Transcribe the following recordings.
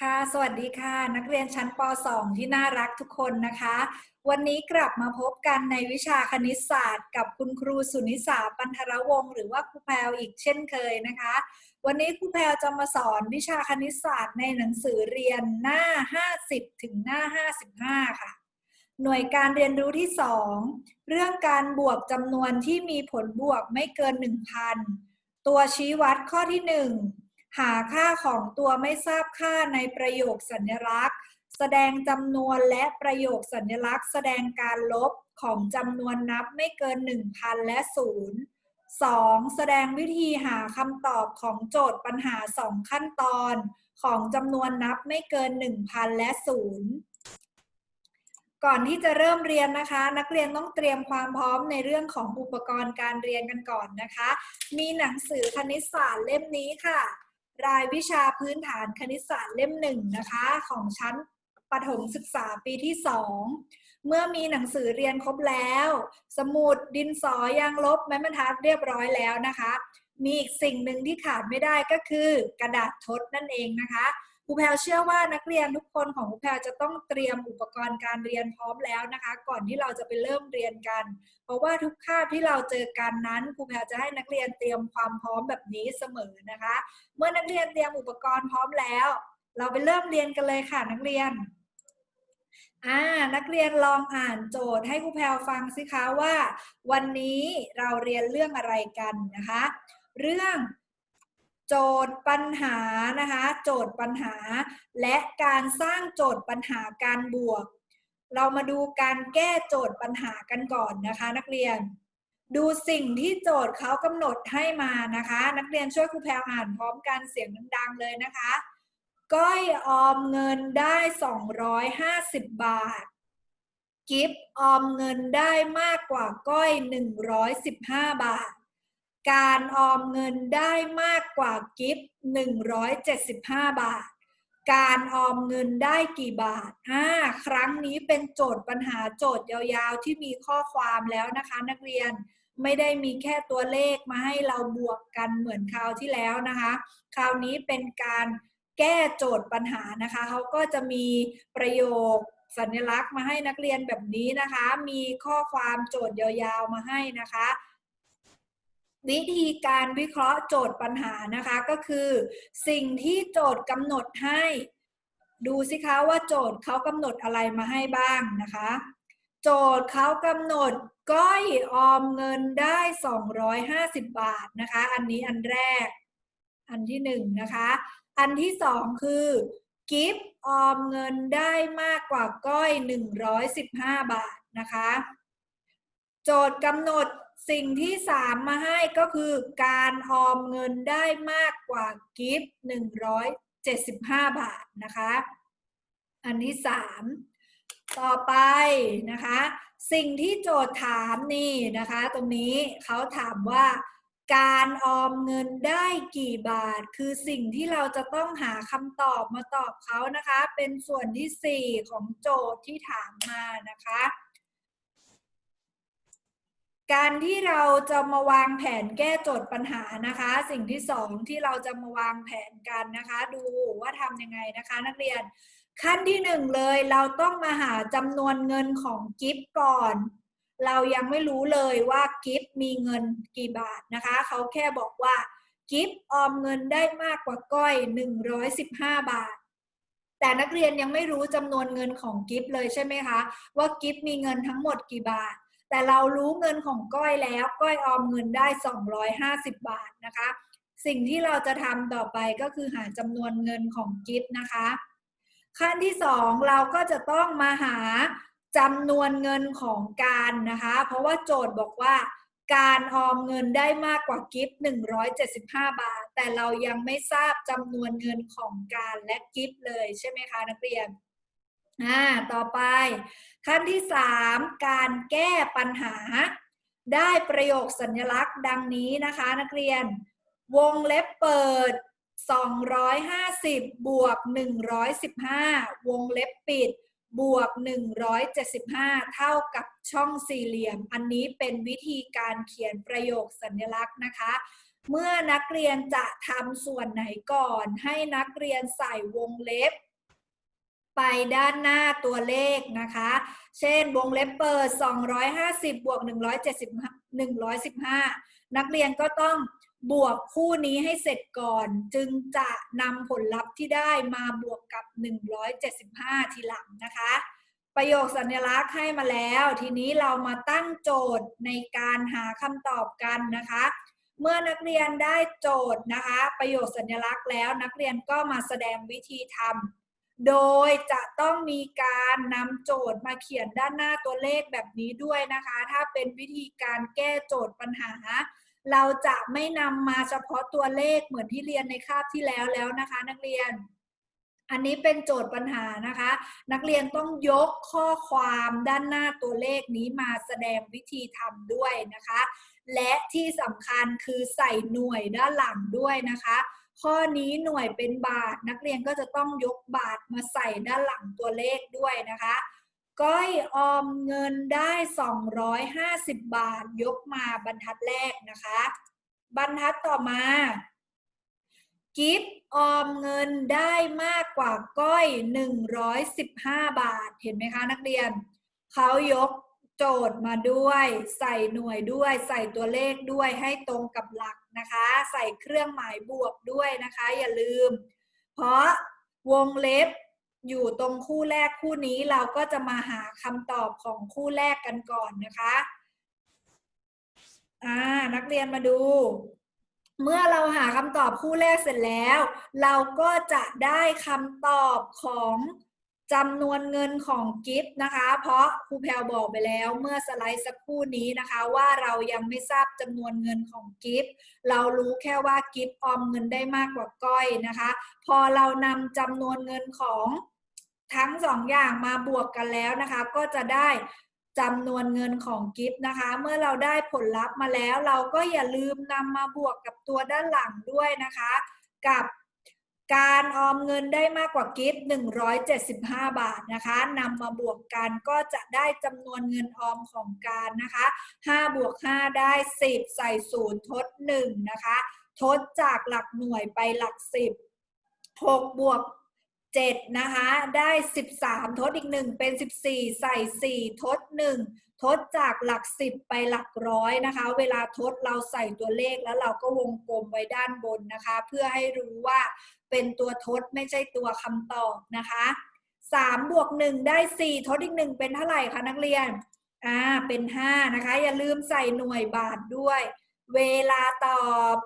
ค่ะ สวัสดีค่ะ นักเรียนชั้นป .2 ที่น่ารักทุกคนนะคะ วันนี้กลับมาพบกันในวิชาคณิตศาสตร์ กับคุณครูสุนิสาปันธรวงศ์หรือว่าครูแพรวอีกเช่นเคยนะคะ วันนี้ครูแพรวจะมาสอนวิชาคณิตศาสตร์ในหนังสือเรียนหน้า 50 ถึงหน้า 55 ค่ะ หน่วยการเรียนรู้ที่ 2 เรื่องการบวกจำนวนที่มีผลบวกไม่เกิน 1,000 ตัวชี้วัดข้อที่ 1 หาค่าของตัวไม่ทราบค่าในประโยคสัญลักษณ์ แสดงจำนวนและประโยคสัญลักษณ์ แสดงการลบของจำนวนนับไม่เกิน 1,000 และ 0 2. แสดงวิธีหาคำตอบของโจทย์ปัญหา 2 ขั้นตอนของจำนวนนับไม่เกิน 1,000 และ 0 ก่อนที่จะเริ่มเรียนนะคะ นักเรียนต้องเตรียมความพร้อมในเรื่องของอุปกรณ์การเรียนกันก่อนนะคะ มีหนังสือคณิตศาสตร์เล่มนี้ค่ะ รายวิชาพื้นฐานคณิตศาสตร์เล่มหนึ่งนะคะของชั้นประถมศึกษาปีที่สองเมื่อมีหนังสือเรียนครบแล้ว สมุดดินสอยางลบไม้บรรทัดเรียบร้อยแล้วนะคะ มีอีกสิ่งหนึ่งที่ขาดไม่ได้ก็คือ กระดาษทดนั่นเองนะคะ ครูแพลเชื่อว่านักเรียนทุกคนของครูแพลจะต้องเตรียมอุปกรณ์การเรียนพร้อมแล้วนะคะ ก่อนที่เราจะไปเริ่มเรียนกัน เพราะว่าทุกคาบที่เราเจอกันนั้นครูแพลจะให้นักเรียนเตรียมความพร้อมแบบนี้เสมอนะคะ เมื่อนักเรียนเตรียมอุปกรณ์พร้อมแล้ว เราไปเริ่มเรียนกันเลยค่ะนักเรียนอ่านักเรียนลองอ่านโจทย์ให้ครูแพลฟังสิคะว่า วันนี้เราเรียนเรื่องอะไรกันนะคะ เรื่อง โจทย์ปัญหานะคะ โจทย์ปัญหา และการสร้างโจทย์ปัญหาการบวก เรามาดูการแก้โจทย์ปัญหากันก่อนนะคะ นักเรียน ดูสิ่งที่โจทย์เขากำหนดให้มานะคะ นักเรียนช่วยครูแพลอ่านพร้อมกันเสียงดังๆเลยนะคะ ก้อยออมเงินได้ 250 บาท กิฟออมเงินได้มากกว่าก้อย 115 บาท การออมเงินได้มากกว่ากิฟต์175 บาท การออมเงินได้กี่บาทอ่าครั้งนี้เป็นโจทย์ปัญหาโจทย์ยาวๆ ที่มีข้อความแล้วนะคะ นักเรียนไม่ได้มีแค่ตัวเลขมาให้เราบวกกันเหมือนคราวที่แล้วนะคะ คราวนี้เป็นการแก้โจทย์ปัญหานะคะ เขาก็จะมีประโยคสัญลักษณ์มาให้นักเรียนแบบนี้นะคะ มีข้อความโจทย์ยาวๆมาให้นะคะ วิธีการวิเคราะห์โจทย์ปัญหานะคะก็คือ สิ่งที่โจทย์กำหนดให้ ดูสิคะว่าโจทย์เขากำหนดอะไรมาให้บ้างนะคะ โจทย์เขากำหนดก้อยออมเงินได้ 250 บาทนะคะ อันนี้อันแรก อันที่หนึ่งนะคะ อันที่สองคือกิฟออมเงินได้มากกว่าก้อย 115 บาทนะคะ โจทย์กำหนด สิ่งที่สามมาให้ก็คือการออมเงินได้มากกว่ากิฟ175บาทนะคะ อันที่สามต่อไปนะคะ สิ่งที่โจทย์ถามนี่นะคะ ตรงนี้เขาถามว่าการออมเงินได้กี่บาท คือสิ่งที่เราจะต้องหาคำตอบมาตอบเขานะคะ เป็นส่วนที่ 4 ของโจทย์ที่ถามมานะคะ การที่เราจะมาวางแผนแก้โจทย์ปัญหานะคะ สิ่งที่สองที่เราจะมาวางแผนกันนะคะ ดูว่าทำยังไงนะคะ นักเรียนขั้นที่หนึ่งเลยเราต้องมาหาจำนวนเงินของกิฟก่อน เรายังไม่รู้เลยว่ากิฟมีเงินกี่บาทนะคะ เขาแค่บอกว่ากิฟออมเงินได้มากกว่าก้อย 115 บาท แต่นักเรียนยังไม่รู้จำนวนเงินของกิฟเลยใช่ไหมคะ ว่ากิฟมีเงินทั้งหมดกี่บาท แต่เรารู้เงินของก้อยแล้วก้อยออมเงินได้ 250 บาทนะคะ สิ่งที่เราจะทำต่อไปก็คือหาจำนวนเงินของกิฟนะคะ ขั้นที่สองเราก็จะต้องมาหาจำนวนเงินของการนะคะ เพราะว่าโจทย์บอกว่าการออมเงินได้มากกว่ากิฟต์175 บาท แต่เรายังไม่ทราบจำนวนเงินของการและกิฟต์เลยใช่ไหมคะนักเรียน อ่าต่อไป ขั้นที่ 3 การแก้ปัญหา ได้ประโยคสัญลักษณ์ดังนี้นะคะนักเรียน วงเล็บเปิด 250 บวก 115 วงเล็บปิดบวก 175 เท่ากับช่องสี่เหลี่ยม อันนี้เป็นวิธีการเขียนประโยคสัญลักษณ์นะคะ เมื่อนักเรียนจะทำส่วนไหนก่อน ให้นักเรียนใส่วงเล็บ ไปด้านหน้าตัวเลขนะคะ เช่นวงเล็บเปิด 250 บวก 170 115 นักเรียนก็ต้องบวกคู่นี้ให้เสร็จก่อน จึงจะนำผลลัพธ์ที่ได้มาบวกกับ 175 ทีหลังนะคะ ประโยคสัญลักษณ์ให้มาแล้ว ทีนี้เรามาตั้งโจทย์ในการหาคำตอบกันนะคะ เมื่อนักเรียนได้โจทย์นะคะ ประโยคสัญลักษณ์แล้วนักเรียนก็มาแสดงวิธีทำ โดยจะต้องมีการนำโจทย์มาเขียนด้านหน้าตัวเลขแบบนี้ด้วยนะคะ ถ้าเป็นวิธีการแก้โจทย์ปัญหา เราจะไม่นำมาเฉพาะตัวเลขเหมือนที่เรียนในคาบที่แล้วแล้วนะคะ นักเรียน อันนี้เป็นโจทย์ปัญหานะคะ นักเรียนต้องยกข้อความด้านหน้าตัวเลขนี้มาแสดงวิธีทำด้วยนะคะ และที่สำคัญคือใส่หน่วยด้านหลังด้วยนะคะ ข้อนี้หน่วยเป็นบาท นักเรียนก็จะต้องยกบาทมาใส่ด้านหลังตัวเลขด้วยนะคะ ก้อยออมเงินได้ 250 บาท ยกมาบรรทัดแรกนะคะ บรรทัดต่อมากิฟออมเงินได้มากกว่าก้อย 115 บาท เห็นไหมคะนักเรียน เขายกโจทย์มาด้วย ใส่หน่วยด้วย ใส่ตัวเลขด้วยให้ตรงกับหลัก นะคะ ใส่เครื่องหมายบวกด้วยนะคะ อย่าลืม เพราะวงเล็บอยู่ตรงคู่แรกคู่นี้เราก็จะมาหาคำตอบของคู่แรกกันก่อนนะคะอ่านักเรียนมาดู เมื่อเราหาคำตอบคู่แรกเสร็จแล้ว เราก็จะได้คำตอบของ จำนวนเงินของกิฟต์นะคะ เพราะครูแพลบอกไปแล้วเมื่อสไลด์สักครู่นี้นะคะ ว่าเรายังไม่ทราบจำนวนเงินของกิฟต์เรารู้แค่ว่ากิฟต์ออมเงินได้มากกว่าก้อยนะคะ พอเรานำจำนวนเงินของทั้งสองอย่างมาบวกกันแล้วนะคะ ก็จะได้จำนวนเงินของกิฟต์นะคะ เมื่อเราได้ผลลัพธ์มาแล้ว เราก็อย่าลืมนำมาบวกกับตัวด้านหลังด้วยนะคะ กับ การออมเงินได้มากกว่ากิฟต์175 บาทนะคะนำมาบวกกันก็จะได้จำนวนเงินออมของการนะคะ5บวก5ได้ 10 ใส่ศูนย์ทด1นะคะ ทดจากหลักหน่วยไปหลัก 10 6บวก 7 นะคะ ได้ 13 ทดอีก 1 เป็น 14 ใส่ 4 ทด 1 ทดจากหลัก 10 ไปหลักร้อยนะคะ เวลาทดเราใส่ตัวเลขแล้วเราก็วงกลมไว้ด้านบนนะคะ เพื่อให้รู้ว่าเป็นตัวทดไม่ใช่ตัวคำตอบนะคะ 3 บวก 1 ได้ 4 ทดอีก 1 เป็นเท่าไหร่คะนักเรียน อ่า เป็น 5 นะคะ อย่าลืมใส่หน่วยบาทด้วย เวลาตอบ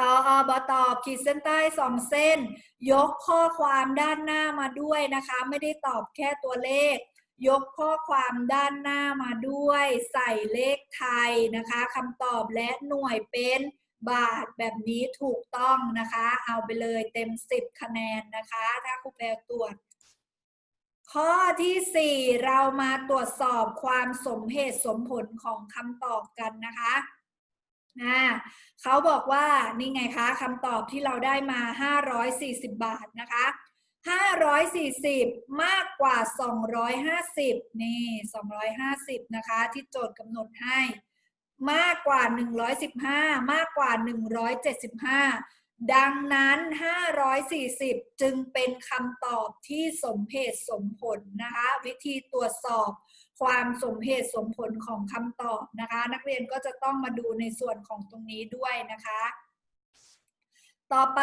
ตออบตอบขีดเส้นใต้สองเส้น ยกข้อความด้านหน้ามาด้วยนะคะ ไม่ได้ตอบแค่ตัวเลข ยกข้อความด้านหน้ามาด้วย ใส่เลขไทยนะคะคำตอบและหน่วยเป็นบาทแบบนี้ถูกต้องนะคะ เอาไปเลยเต็ม 10 คะแนนนะคะ ถ้าครูแปลตรวจ ข้อที่ 4 เรามาตรวจสอบความสมเหตุสมผลของคำตอบกันนะคะ อ่าเขาบอกว่านี่ไงคะคำตอบที่เราได้มา 540 บาทนะคะ 540 มากกว่า 250 นี่ 250 นะคะ ที่โจทย์กำหนดให้ มากกว่า 115 มากกว่า 175 ดังนั้น 540 จึงเป็นคำตอบที่สมเหตุสมผลนะคะ วิธีตรวจสอบ ความสมเหตุสมผลของคำตอบนะคะ นักเรียนก็จะต้องมาดูในส่วนของตรงนี้ด้วยนะคะ ต่อไป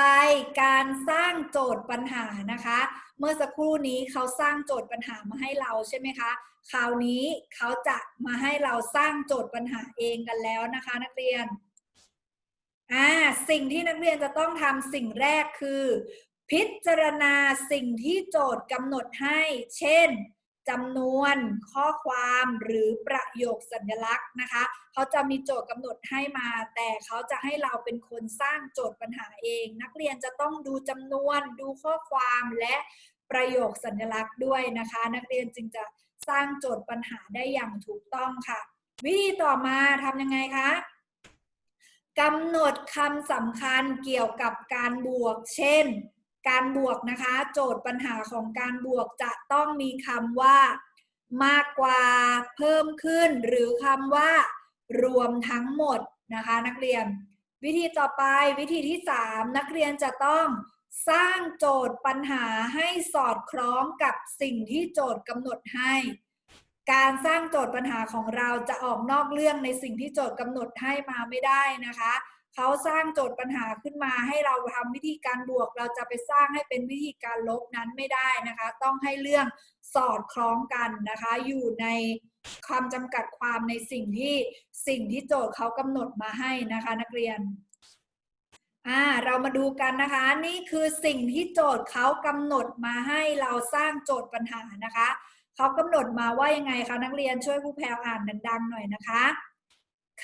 การสร้างโจทย์ปัญหานะคะ เมื่อสักครู่นี้เขาสร้างโจทย์ปัญหามาให้เราใช่ไหมคะคราวนี้เขาจะมาให้เราสร้างโจทย์ปัญหาเองกันแล้วนะคะ นักเรียนอ่าสิ่งที่นักเรียนจะต้องทำสิ่งแรกคือ พิจารณาสิ่งที่โจทย์กำหนดให้ เช่น จำนวนข้อความหรือประโยคสัญลักษณ์นะคะ เขาจะมีโจทย์กำหนดให้มา แต่เขาจะให้เราเป็นคนสร้างโจทย์ปัญหาเอง นักเรียนจะต้องดูจำนวน ดูข้อความและประโยคสัญลักษณ์ด้วยนะคะ นักเรียนจึงจะสร้างโจทย์ปัญหาได้อย่างถูกต้องค่ะ วิธีต่อมาทำยังไงคะกำหนดคำสำคัญเกี่ยวกับการบวก เช่น การบวกนะคะ โจทย์ปัญหาของการบวกจะต้องมีคำว่ามากกว่าเพิ่มขึ้น หรือคำว่ารวมทั้งหมดนะคะนักเรียน วิธีต่อไปวิธีที่ 3 นักเรียนจะต้องสร้างโจทย์ปัญหาให้สอดคล้องกับสิ่งที่โจทย์กำหนดให้ การสร้างโจทย์ปัญหาของเราจะออกนอกเรื่องในสิ่งที่โจทย์กำหนดให้มาไม่ได้นะคะ เขาสร้างโจทย์ปัญหาขึ้นมาให้เราทำวิธีการบวก เราจะไปสร้างให้เป็นวิธีการลบนั้นไม่ได้นะคะ ต้องให้เรื่องสอดคล้องกันนะคะ อยู่ในความจำกัดความในสิ่งที่สิ่งที่โจทย์เขากำหนดมาให้นะคะนักเรียนอ่าเรามาดูกันนะคะ นี่คือสิ่งที่โจทย์เขากำหนดมาให้เราสร้างโจทย์ปัญหานะคะ เขากำหนดมาว่ายังไงคะนักเรียนช่วยผู้แพรวอ่านดังๆหน่อยนะคะ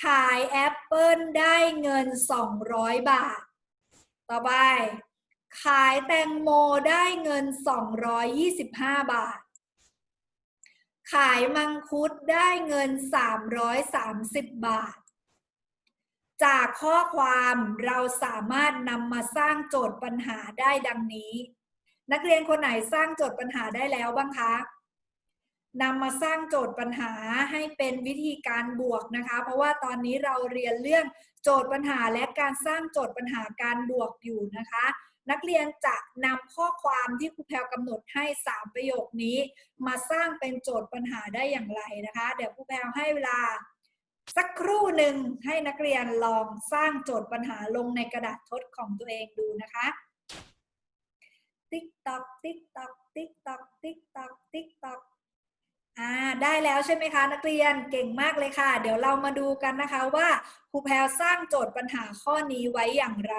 ขายแอปเปิลได้เงิน 200 บาท ต่อไป ขายแตงโมได้เงิน 225 บาท ขายมังคุดได้เงิน 330 บาท จากข้อความเราสามารถนำมาสร้างโจทย์ปัญหาได้ดังนี้ นักเรียนคนไหนสร้างโจทย์ปัญหาได้แล้วบ้างคะ นำมาสร้างโจทย์ปัญหาให้เป็นวิธีการบวกนะคะ เพราะว่าตอนนี้เราเรียนเรื่องโจทย์ปัญหาและการสร้างโจทย์ปัญหาการบวกอยู่นะคะ นักเรียนจะนำข้อความที่ครูแพลวกำหนดให้ 3 ประโยคนี้ มาสร้างเป็นโจทย์ปัญหาได้อย่างไรนะคะ เดี๋ยวครูแพลวให้เวลา สักครู่หนึ่งให้นักเรียนลองสร้างโจทย์ปัญหาลงในกระดาษทดของตัวเองดูนะคะติ๊กตอกติ๊กตอกติ๊กตอกติ๊กตอกติ๊กตอก อ่าได้แล้วใช่ไหมคะนักเรียนเก่งมากเลยค่ะ เดี๋ยวเรามาดูกันนะคะว่าครูแพลสร้างโจทย์ปัญหาข้อนี้ไว้อย่างไร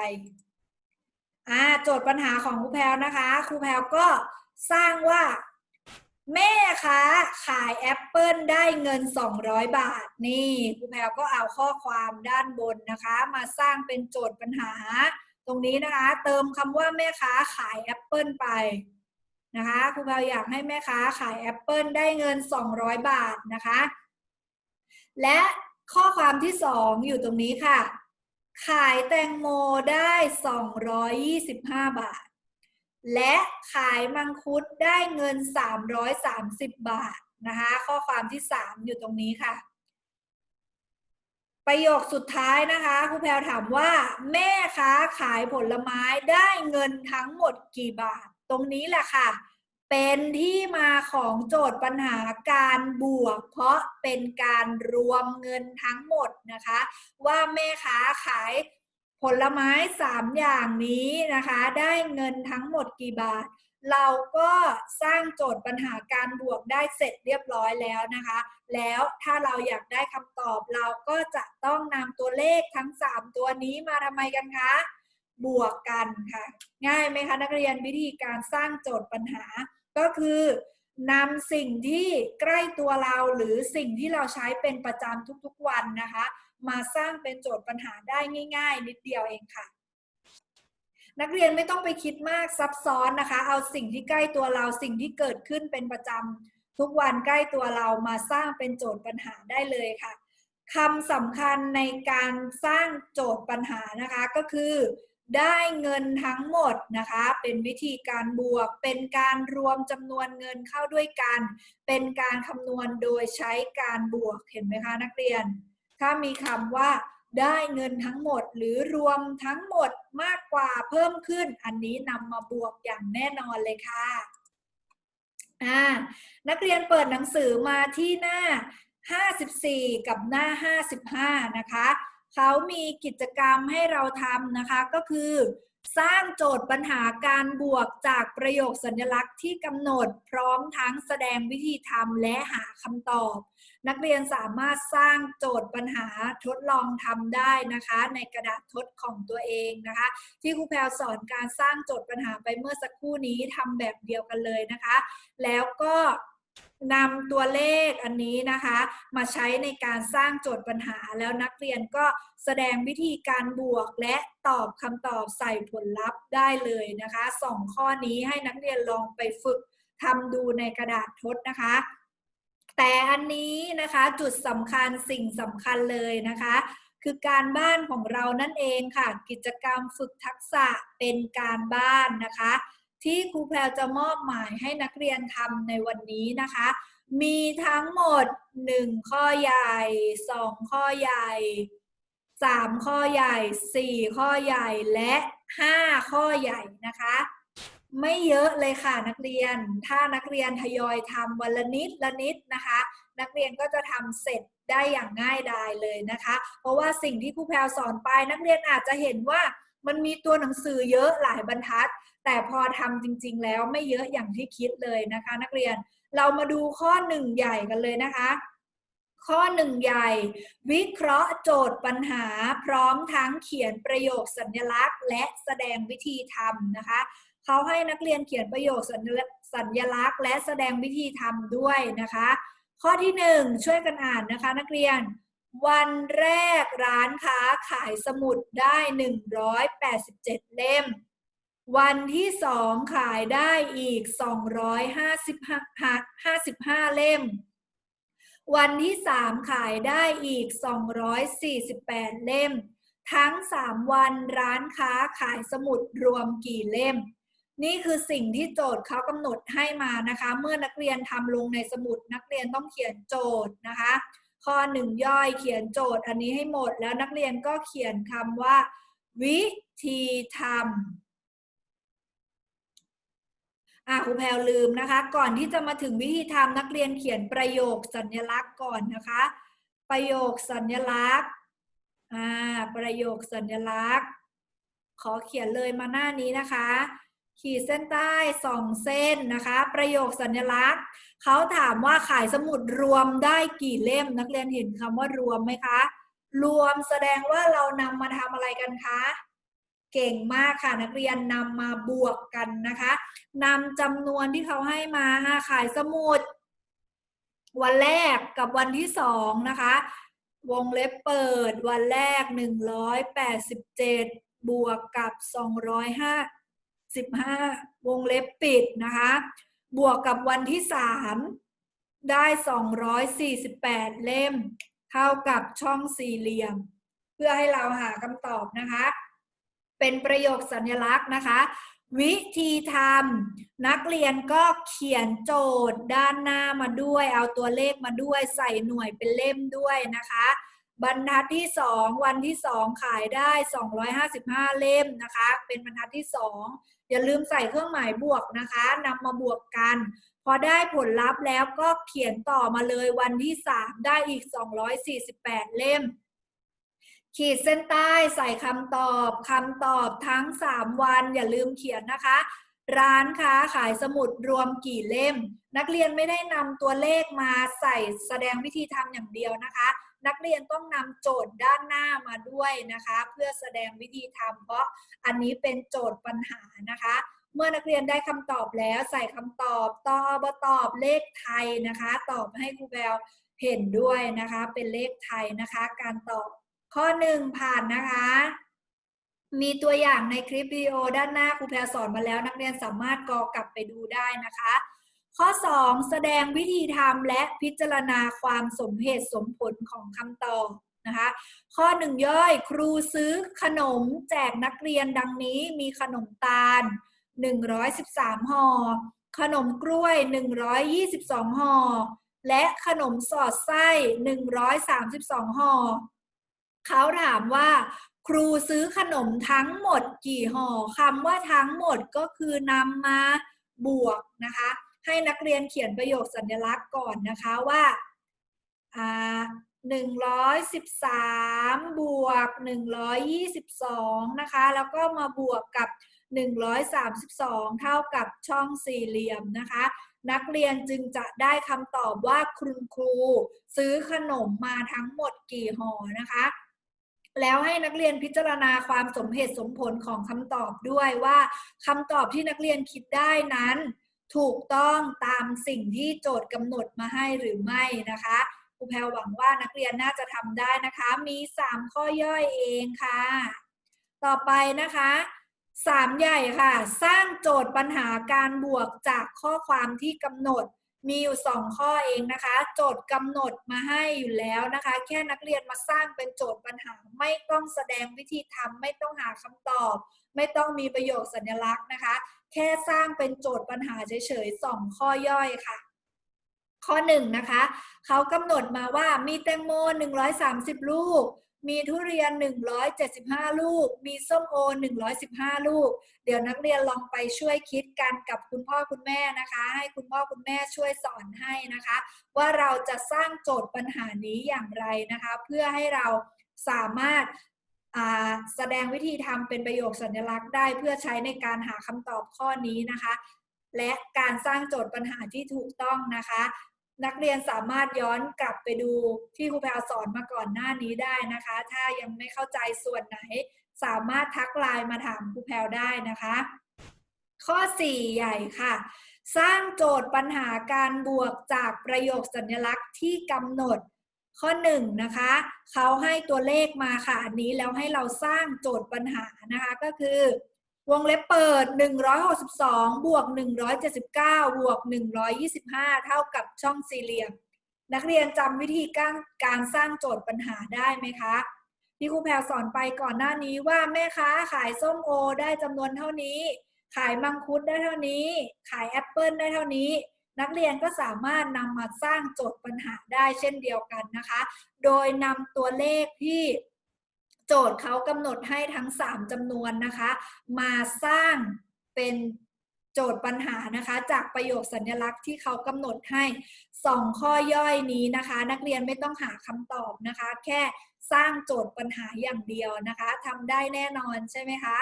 อ่าโจทย์ปัญหาของครูแพลนะคะครูแพลก็สร้างว่า แม่คะขายแอปเปิลได้เงิน 200 บาท นี่ครูแพลก็เอาข้อความด้านบนนะคะ มาสร้างเป็นโจทย์ปัญหา ตรงนี้นะคะ เติมคำว่าแม่ค้าขายแอปเปิลไป นะคะครูแพลอยากให้แม่ค้าขายแอปเปิลได้เงิน 200 บาทนะคะ และข้อความที่ 2 อยู่ตรงนี้ค่ะ ขายแตงโมได้ 225 บาท และขายมังคุดได้เงิน 330 บาทนะคะ ข้อความที่ 3 อยู่ตรงนี้ค่ะประโยคสุดท้ายนะคะครูแพลถามว่า แม่ค้าขายผลไม้ได้เงินทั้งหมดกี่บาท ตรงนี้แหละค่ะ เป็นที่มาของโจทย์ปัญหาการบวก เพราะเป็นการรวมเงินทั้งหมดนะคะ ว่าแม่ค้าขายผลไม้สามอย่างนี้นะคะ ได้เงินทั้งหมดกี่บาท เราก็สร้างโจทย์ปัญหาการบวกได้เสร็จเรียบร้อยแล้วนะคะ แล้วถ้าเราอยากได้คำตอบเราก็จะต้องนำตัวเลขทั้ง 3 ตัวนี้มาทำไมกันคะบวกกันค่ะ ง่ายไหมคะนักเรียนวิธีการสร้างโจทย์ปัญหา ก็คือนำสิ่งที่ใกล้ตัวเราหรือสิ่งที่เราใช้เป็นประจำทุกๆวันนะคะ มาสร้างเป็นโจทย์ปัญหาได้ง่าย ๆ นิดเดียวเองค่ะ นักเรียนไม่ต้องไปคิดมากซับซ้อนนะคะ เอาสิ่งที่ใกล้ตัวเราสิ่งที่เกิดขึ้นเป็นประจำทุกวันใกล้ตัวเรามาสร้างเป็นโจทย์ปัญหาได้เลยค่ะคำสำคัญในการสร้างโจทย์ปัญหานะคะก็คือ ได้เงินทั้งหมดนะคะ เป็นวิธีการบวก เป็นการรวมจำนวนเงินเข้าด้วยกัน เป็นการคำนวณโดยใช้การบวกเห็นไหมคะนักเรียน ถ้ามีคำว่าได้เงินทั้งหมดหรือรวมทั้งหมดมากกว่าเพิ่มขึ้น อันนี้นำมาบวกอย่างแน่นอนเลยค่ะอ่านักเรียนเปิดหนังสือมาที่หน้า 54 กับหน้า 55 นะคะ เขามีกิจกรรมให้เราทำนะคะ ก็คือ สร้างโจทย์ปัญหาการบวกจากประโยคสัญลักษณ์ที่กำหนดพร้อมทั้งแสดงวิธีทำและหาคำตอบ นักเรียนสามารถสร้างโจทย์ปัญหาทดลองทำได้นะคะ ในกระดาษทดของตัวเองนะคะ ที่ครูแพลวสอนการสร้างโจทย์ปัญหาไปเมื่อสักครู่นี้ทำแบบเดียวกันเลยนะคะ แล้วก็ นำตัวเลขอันนี้นะคะ มาใช้ในการสร้างโจทย์ปัญหาแล้วนักเรียนก็แสดงวิธีการบวกและตอบคำตอบใส่ผลลัพธ์ได้เลยนะคะสองข้อนี้ให้นักเรียนลองไปฝึกทำดูในกระดาษทดนะคะ แต่อันนี้นะคะจุดสำคัญสิ่งสำคัญเลยนะคะ คือการบ้านของเรานั่นเองค่ะ กิจกรรมฝึกทักษะเป็นการบ้านนะคะ ที่ครูแพรจะมอบหมายให้นักเรียนทำในวันนี้นะคะ มีทั้งหมด 1 ข้อใหญ่ 2 ข้อใหญ่ 3 ข้อใหญ่ 4 ข้อใหญ่และ 5 ข้อใหญ่นะคะ ไม่เยอะเลยค่ะนักเรียน ถ้านักเรียนทยอยทำวันละนิดละนิดนะคะ นักเรียนก็จะทำเสร็จได้อย่างง่ายดายเลยนะคะ เพราะว่าสิ่งที่ครูแพรสอนไปนักเรียนอาจจะเห็นว่า มันมีตัวหนังสือเยอะหลายบรรทัด แต่พอทำจริง ๆ แล้วไม่เยอะอย่างที่คิดเลยนะคะ นักเรียนเรามาดูข้อหนึ่งใหญ่กันเลยนะคะ ข้อหนึ่งใหญ่ วิเคราะห์โจทย์ปัญหา พร้อมทั้งเขียนประโยคสัญลักษณ์ และแสดงวิธีทำนะคะเขาให้นักเรียนเขียนประโยคสัญลักษณ์สัญลักษณ์และแสดงวิธีทำด้วยนะคะ ข้อที่หนึ่งช่วยกันอ่านนะคะ นักเรียน วันแรกร้านค้าขายสมุดได้ 187 เล่ม วันที่สองขายได้อีก 255 เล่ม วันที่สามขายได้อีก 248 เล่ม ทั้ง 3 วันร้านค้าขายสมุดรวมกี่เล่ม นี่คือสิ่งที่โจทย์เขากำหนดให้มานะคะ เมื่อนักเรียนทำลงในสมุดนักเรียนต้องเขียนโจทย์นะคะ ข้อหนึ่งย่อยเขียนโจทย์อันนี้ให้หมดแล้วนักเรียนก็เขียนคำว่า วิธีทำอะครูแพลวลืมนะคะ ก่อนที่จะมาถึงวิธีทำนักเรียนเขียนประโยคสัญลักษณ์ก่อนนะคะ ประโยคสัญลักษณ์อ่าประโยคสัญลักษณ์ ขอเขียนเลยมาหน้านี้นะคะ ขีดเส้นใต้สองเส้นนะคะ ประโยคสัญลักษณ์เขาถามว่าขายสมุดรวมได้กี่เล่มนักเรียนเห็นคำว่ารวมไหมคะ รวมแสดงว่าเรานำมาทำอะไรกันคะ เก่งมากค่ะนักเรียนนำมาบวกกันนะคะนำจำนวนที่เขาให้มาอะขายสมุด วันแรกกับวันที่สองนะคะ วงเล็บเปิดวันแรก 187 บวกกับ 255วงเล็บปิดนะคะ บวกกับวันที่ 3 ได้ 248 เล่ม เท่ากับช่องสี่เหลี่ยม เพื่อให้เราหาคำตอบนะคะ เป็นประโยคสัญลักษณ์นะคะ วิธีทำนักเรียนก็เขียนโจทย์ด้านหน้ามาด้วย เอาตัวเลขมาด้วย ใส่หน่วยเป็นเล่มด้วยนะคะ บรรทัดที่ 2 วันที่ 2 ขายได้ 255 เล่มนะคะ เป็นบรรทัดที่ 2 อย่าลืมใส่เครื่องหมายบวกนะคะนำมาบวกกัน พอได้ผลลัพธ์แล้วก็เขียนต่อมาเลยวันที่ 3 ได้อีก 248 เล่ม ขีดเส้นใต้ใส่คำตอบคำตอบทั้ง 3 วัน อย่าลืมเขียนนะคะร้านค้าขายสมุดรวมกี่เล่ม นักเรียนไม่ได้นำตัวเลขมาใส่แสดงวิธีทำอย่างเดียวนะคะ นักเรียนต้องนำโจทย์ด้านหน้ามาด้วยนะคะ เพื่อแสดงวิธีทำเพราะอันนี้เป็นโจทย์ปัญหานะคะ เมื่อนักเรียนได้คำตอบแล้วใส่คำตอบตอบตอบเลขไทยนะคะ ตอบให้ครูแบลเห็นด้วยนะคะ เป็นเลขไทยนะคะ การตอบข้อหนึ่งผ่านนะคะมีตัวอย่างในคลิปวิดีโอด้านหน้าครูแพรสอนมาแล้ว นักเรียนสามารถกอกลับไปดูได้นะคะ ข้อ 2 แสดงวิธีทำและพิจารณาความสมเหตุสมผลของคำตอบนะคะข้อ1ย่อยครูซื้อขนมแจกนักเรียนดังนี้มีขนมตาล 113ห่อขนมกล้วย 122ห่อและขนมสอดไส้ 132ห่อเขาถามว่า ครูซื้อขนมทั้งหมดกี่ห่อคำว่าทั้งหมดก็คือนำมาบวกนะคะ ให้นักเรียนเขียนประโยคสัญลักษณ์ก่อนนะคะว่าหนึ่งร้อยสิบสามบวกหนึ่งร้อยยี่สิบสองนะคะ แล้วก็มาบวกกับหนึ่งร้อยสามสิบสองเท่ากับช่องสี่เหลี่ยมนะคะ นักเรียนจึงจะได้คำตอบว่าคุณครู ซื้อขนมมาทั้งหมดกี่ห่อนะคะ แล้วให้นักเรียนพิจารณาความสมเหตุสมผลของคำตอบด้วยว่าคำตอบที่นักเรียนคิดได้นั้น ถูกต้องตามสิ่งที่โจทย์กำหนดมาให้หรือไม่นะคะครูแพรหวังว่านักเรียนน่าจะทำได้นะคะ มี 3 ข้อย่อยเองค่ะ ต่อไปนะคะสามใหญ่ค่ะ สร้างโจทย์ปัญหาการบวกจากข้อความที่กำหนด มีอยู่สองข้อเองนะคะ โจทย์กำหนดมาให้อยู่แล้วนะคะ แค่นักเรียนมาสร้างเป็นโจทย์ปัญหา ไม่ต้องแสดงวิธีทำไม่ต้องหาคำตอบ ไม่ต้องมีประโยคสัญลักษณ์นะคะ แค่สร้างเป็นโจทย์ปัญหาเฉยๆสองข้อย่อยค่ะ ข้อหนึ่งนะคะเขากำหนดมาว่ามีแตงโม 130 ลูก มีทุเรียน 175 ลูก มีส้มโอ 115 ลูก เดี๋ยวนักเรียนลองไปช่วยคิดกันกับคุณพ่อคุณแม่นะคะ ให้คุณพ่อคุณแม่ช่วยสอนให้นะคะ ว่าเราจะสร้างโจทย์ปัญหานี้อย่างไรนะคะ เพื่อให้เราสามารถาแสดงวิธีทำเป็นประโยคสัญลักษณ์ได้เพื่อใช้ในการหาคำตอบข้อนี้นะคะ และการสร้างโจทย์ปัญหาที่ถูกต้องนะคะ นักเรียนสามารถย้อนกลับไปดูที่ครูแพรสอนมาก่อนหน้านี้ได้นะคะ ถ้ายังไม่เข้าใจส่วนไหน สามารถทักไลน์มาถามครูแพรได้นะคะ ข้อ 4 ใหญ่ค่ะ สร้างโจทย์ปัญหาการบวกจากประโยคสัญลักษณ์ที่กำหนดข้อ1นะคะเขาให้ตัวเลขมาค่ะอันนี้แล้วให้เราสร้างโจทย์ปัญหานะคะก็คือ วงเล็บเปิด 162 บวก 179 บวก 125 เท่ากับช่องสี่เหลี่ยม นักเรียนจำวิธีการการสร้างโจทย์ปัญหาได้ไหมคะ ที่ครูแพรสอนไปก่อนหน้านี้ว่าแม่ค้าขายส้มโอได้จำนวนเท่านี้ ขายมังคุดได้เท่านี้ ขายแอปเปิลได้เท่านี้ นักเรียนก็สามารถนำมาสร้างโจทย์ปัญหาได้เช่นเดียวกันนะคะ โดยนำตัวเลขที่ โจทย์เขากำหนดให้ทั้ง 3จำนวนนะคะ มาสร้างเป็นโจทย์ปัญหานะคะ จากประโยคสัญลักษณ์ที่เขากำหนดให้ 2 ข้อย่อยนี้นะคะ นักเรียนไม่ต้องหาคำตอบนะคะ แค่สร้างโจทย์ปัญหาอย่างเดียวนะคะทำได้แน่นอนใช่ไหมคะ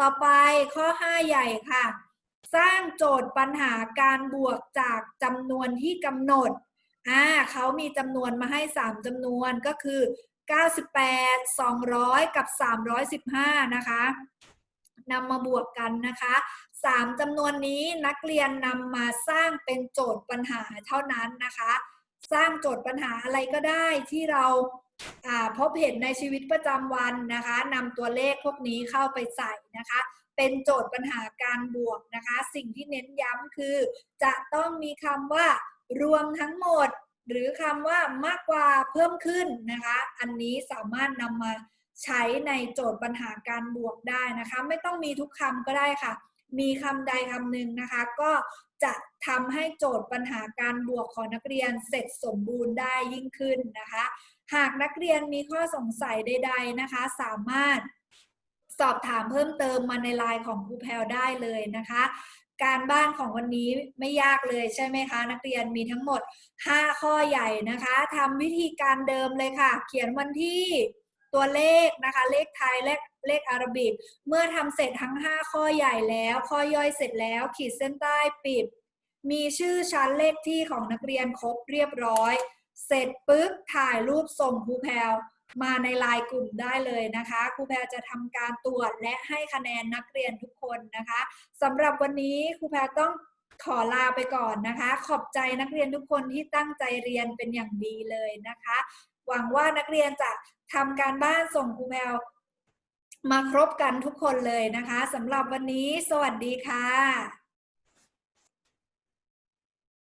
ต่อไปข้อ 5 ใหญ่ค่ะ สร้างโจทย์ปัญหาการบวกจากจำนวนที่กำหนดอ่าเขามีจำนวนมาให้ 3จำนวนก็คือ 98 200 กับ 315 นะคะนำมาบวกกันนะคะ3จำนวนนี้นักเรียนนำมาสร้างเป็นโจทย์ปัญหาเท่านั้นนะคะ สร้างโจทย์ปัญหาอะไรก็ได้ที่เราอ่าพบเห็นในชีวิตประจำวันนะคะนำตัวเลขพวกนี้เข้าไปใส่นะคะ เป็นโจทย์ปัญหาการบวกนะคะ สิ่งที่เน้นย้ำคือ จะต้องมีคำว่ารวมทั้งหมด หรือคำว่ามากกว่าเพิ่มขึ้นนะคะ อันนี้สามารถนำมาใช้ในโจทย์ปัญหาการบวกได้นะคะ ไม่ต้องมีทุกคำก็ได้ค่ะ มีคำใดคำหนึ่งนะคะ ก็จะทำให้โจทย์ปัญหาการบวกของนักเรียนเสร็จสมบูรณ์ได้ยิ่งขึ้นนะคะ หากนักเรียนมีข้อสงสัยใด ๆนะคะ สามารถสอบถามเพิ่มเติมมาในไลน์ของครูแพลวได้เลยนะคะ การบ้านของวันนี้ไม่ยากเลยใช่ไหมคะนักเรียนมีทั้งหมด 5 ข้อใหญ่นะคะทำวิธีการเดิมเลยค่ะ เขียนวันที่ตัวเลขนะคะ เลขไทยและเลขอาราบิกเมื่อทำเสร็จทั้ง 5 ข้อใหญ่แล้ว ข้อย่อยเสร็จแล้ว ขีดเส้นใต้ปิด มีชื่อชั้นเลขที่ของนักเรียนครบเรียบร้อย เสร็จปุ๊บถ่ายรูปส่งครูแพล มาในไลน์กลุ่มได้เลยนะคะครูแพลจะทำการตรวจและให้คะแนนนักเรียนทุกคนนะคะสำหรับวันนี้ครูแพลต้องขอลาไปก่อนนะคะ ขอบใจนักเรียนทุกคนที่ตั้งใจเรียนเป็นอย่างดีเลยนะคะ หวังว่านักเรียนจะทำการบ้านส่งครูแพลมาครบกันทุกคนเลยนะคะสำหรับวันนี้ สวัสดีค่ะ